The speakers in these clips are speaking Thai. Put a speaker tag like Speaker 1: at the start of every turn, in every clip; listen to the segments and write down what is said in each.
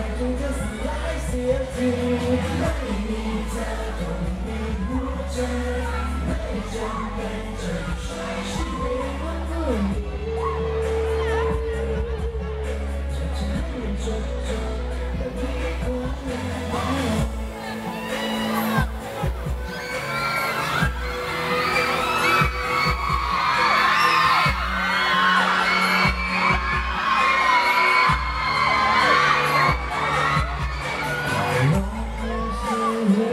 Speaker 1: making this life silly. Don't Major, major, major.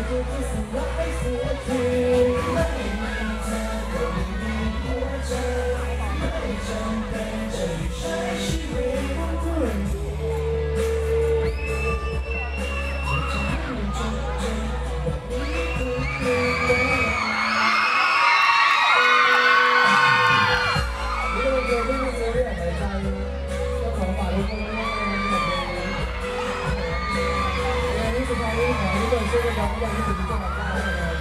Speaker 1: ไม่จำเป็นจะหยุดฉัน ด้วยกันยังไม่ถึงจังหวัดได้เลย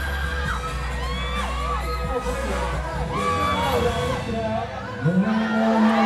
Speaker 1: เข้าแล้วครับ